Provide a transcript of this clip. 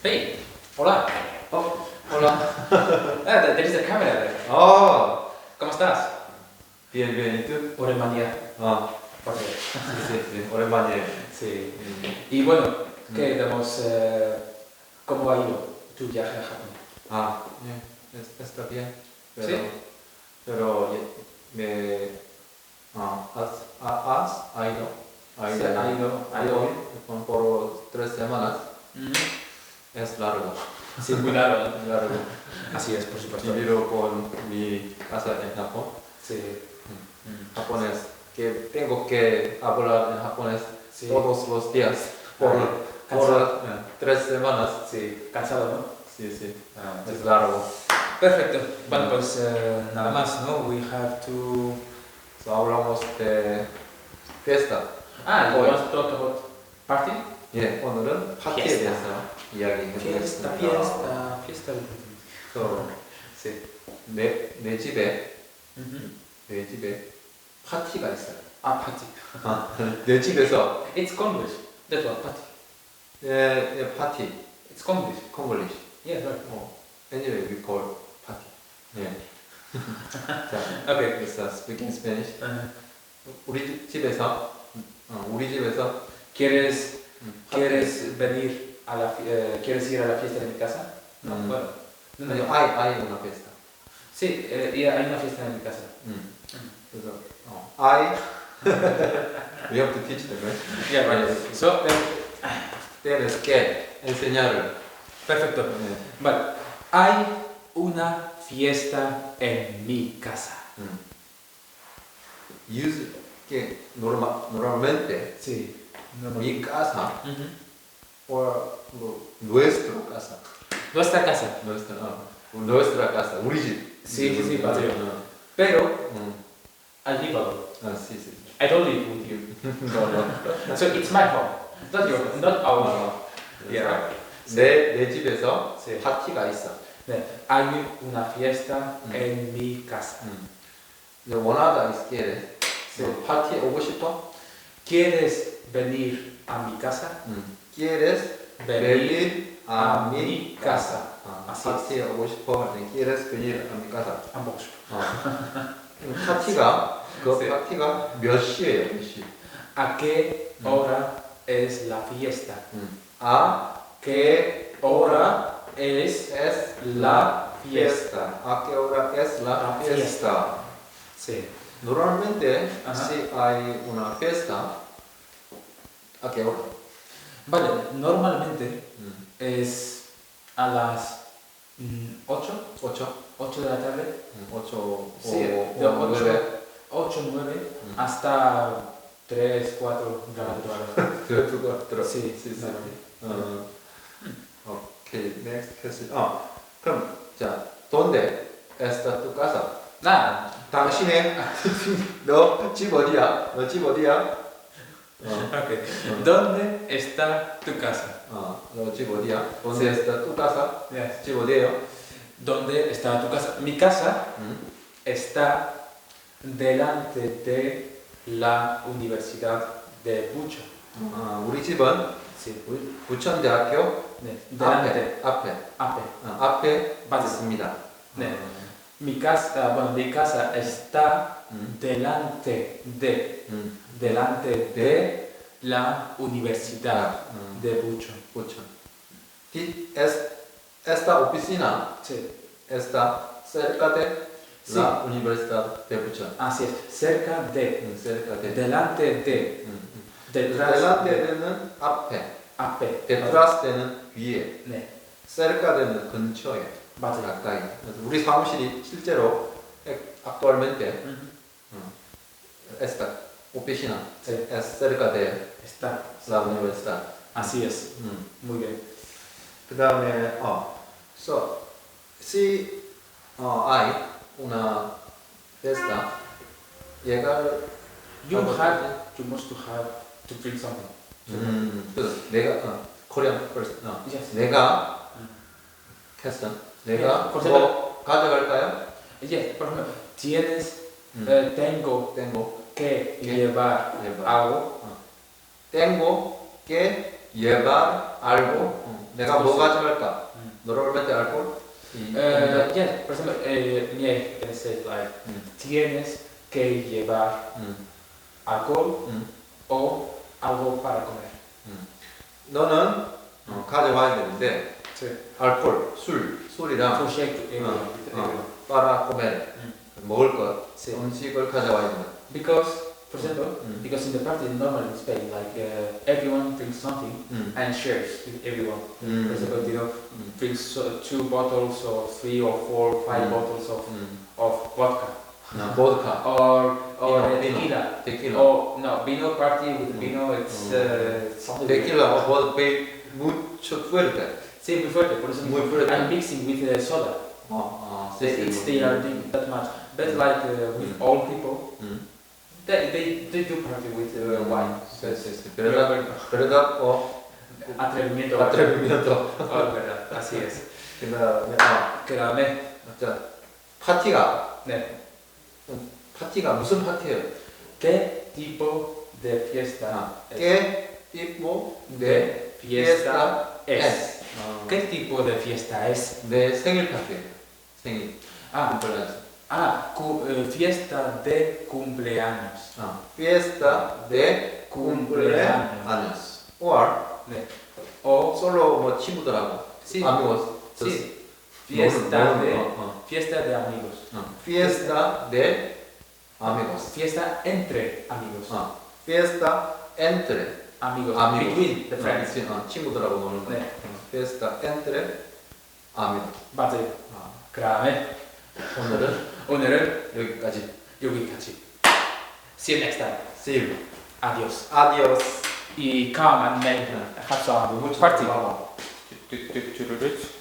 Hey, hola. Oh, hola. Eh, ah, tenés la cámara. ¿verdad? Eh. Oh. ¿Cómo estás? Bien, bien. ¿Y tú? Oremania. Ah. Porque... sí, sí, sí. Oremania. Sí. Y bueno, ¿qué mm. damos? Eh, ¿Cómo ha ido tu viaje a Japón? Ah, bien. Es, está bien. Pero, sí. Pero me... Ah, has, has, ha ido. Ha ido. Sí, ha ido. Ha ido. Por tres semanas. Mm -hmm. Es largo. Sí, muy largo. Es largo. Así es, por supuesto. Vivido con mi casa en Japón. Sí. Japonés. Que tengo que hablar en japonés Sí. todos los días. Por, Ah, por eh, tres semanas. Sí, cansado, ¿no? Sí, sí. Ah, Es largo. Perfecto. Bueno, pues eh, nada más, ¿no? We have to... So, hablamos de fiesta. Ah, talk about party? 예, 오늘은 파티에 피에스타. 대해서 이야기해보겠습니다. 피에스타, 피에스타, 피에스타를 그 이제 내, 내 집에 음흠. 내 집에 파티가 있어요. 아 파티. 아, 내 집에서 It's Congress. That's what party. 예, 예 파티. It's Congress. Congress. Yeah, right. 어, anyway, we call party. 예. 자, okay. 그래서 speaking Spanish. 우리 집에서 어, 우리 집에서 quieres Mm. ¿Quieres venir a la, eh, ¿quieres ir a la fiesta de mi casa? No mm. No, no, no, hay, una fiesta. Sí, eh, hay una fiesta en mi casa. Mm. Oh. We have to teach them, right? Yeah, right. So, eh, tienes que enseñarlo. Perfecto. Mm. Vale. Hay una fiesta en mi casa. Mm. Use que normal, normalmente. Sí. No, mi casa Ujú. o o nuestro casa, Nuestra casa. nuestra, 어, nuestra casa, 우리 집. Sí, sí, sí, 맞아요. 어, Pero, 음. I live alone. 아, sí, sí. I don't live with you. no, no. So, it's my home. Not your home. Not our home. 어, Yeah, right. 내, 내 집에서 Sí. 파티가 있어. 네, Hay una fiesta Mm. en mi casa. 음. 원하다 is. 너 파티에 오고 싶어? ¿Quieres venir a mi casa? 음. quieres venir a mi casa. 아, Así 파티에 오고 싶어? 아니, quieres venir a mi casa. Ambos. 어. 그럼 파티가 그 네. 파티가 몇 시예요? 몇 시? ¿A qué Mm. hora es la fiesta? 음. 아, ¿Qué hora es es la fiesta? fiesta. ¿A qué hora es la La fiesta? Sí. Normalmente Ajá. si hay una fiesta, ¿a qué hora? Vale, normalmente 음. es a las 8, 8? 8 de la tarde, 음, 8 Sí, o, de o 8, 9. 8, 9, 음. hasta 3, 4 de la madrugada. 들어, 들어. Sí, sí, sí. normalmente. 어, 오케이, next question. 어, 그럼 자, ¿dónde está tu casa? Nada, 당신의 너 집 어디야? 너 집 어디야? 어, ok. ¿Dónde está tu casa? 어, 너 집 어디야? ¿Dónde Sí. está tu casa? Yes. 집 어디예요? ¿Dónde está tu casa? Mi casa 음. está delante de la Universidad de Bucho. 어, 우리 집은 Sí. 우리 부천대학교 네, delante, 앞에, 앞에, ape. 어, 앞에 맞아. 있습니다. 네. 어, Mi casa, bueno, mi casa está 음, delante de, 음, delante de la Universidad 음, de Bucho. 부천. Di- es- esta oficina Sí. está cerca de Sí. la Universidad de Busan. Así es, cerca de, 음, cerca de. delante de, 음, 음. detrás delante de, 되는 앞에, ape. detrás 되는 위에, 네, cerca 되는 근처에, 맞아요. 가까이. 그래서 우리 사무실이 실제로 actualmente Mhm. esta oficina Sí. es cerca de Está, la universidad. así es, 음. muy bien. 그 다음에 어, so si 어, hay una fiesta, llegar You have, you must have to drink something. 음, 그래서 내가 어, Korean first. 어, Yes. 내가 음. 캐스턴 네, 내가 거기다- 뭐 가져갈까요? Yes, por ejemplo, tienes, 음. eh, tengo tengo que Que llevar llevar. algo. tengo que llevar algo. 어, 내가 뭐 가져갈까? 음. 너를 얼마 때 알고? 이 Uh, yes, por ejemplo, eh, me can say like, 음. tienes que llevar 음. alcohol 음. o algo para comer. 너는 어, 가져와야 되는데 Sí. 알코올, 술, 술이랑 For shake to everyone, 어, with 어, everyone. para comer 음. 먹을 것, Sí. 음식을 가져와야 된다. Because, for example, 음. because in the party normally in Spain, like uh, everyone drinks something 음. and shares with everyone. For 음. example, you know, 음. drinks uh, two bottles or three or four, five Mm. bottles of, 음. of vodka 나 보드카, or or Vino, uh, vino. tequila. 데킬라. Oh no, vino party with Mm. vino, it's Mm. uh, something. 데킬라 o vodka 배 mucho fuerte. Sí, muy fuerte, por eso Muy fuerte. I'm mixing with uh, soda. 어, 어, They, it's they are drinking that much. But like uh, with Mm. old people, 음. they, they, they do party with uh, wine. Sí, sí, sí. Verdad, Pero- verdad o Atrevimiento. atrevimiento. Oh, verdad, así es. 그다음에 아, 그다음에 자 파티가 네. 파티가 무슨 파티예요? ¿Qué tipo de fiesta 아, es? 깨 띠모 내 de fiesta es? es. 어, ¿Qué tipo de fiesta es? 내 생일 파티예요. 생일. Ah, 컴플란스. ah cu- eh, fiesta de cumpleaños. 아, fiesta de Cumpleaños. cumpleaños. or O 솔로 뭐 친구들하고 sí, amigos. sí, fiesta 너는, de 어, 어, fiesta de amigos. 어. fiesta de amigos. Fiesta entre amigos. 어. fiesta entre Amigos. amigos. Between the friends. 어, 어, 친구들하고 노는 거. 네. 어, fiesta entre amigos. 맞아요. 아, 그다음에 오늘은 오늘은 여기까지. 여기까지. See you next time. See you. Adios. Adios. Y come and make have some Mucho party. trabajo. 뚜- 뚜- 뚜루루뚜.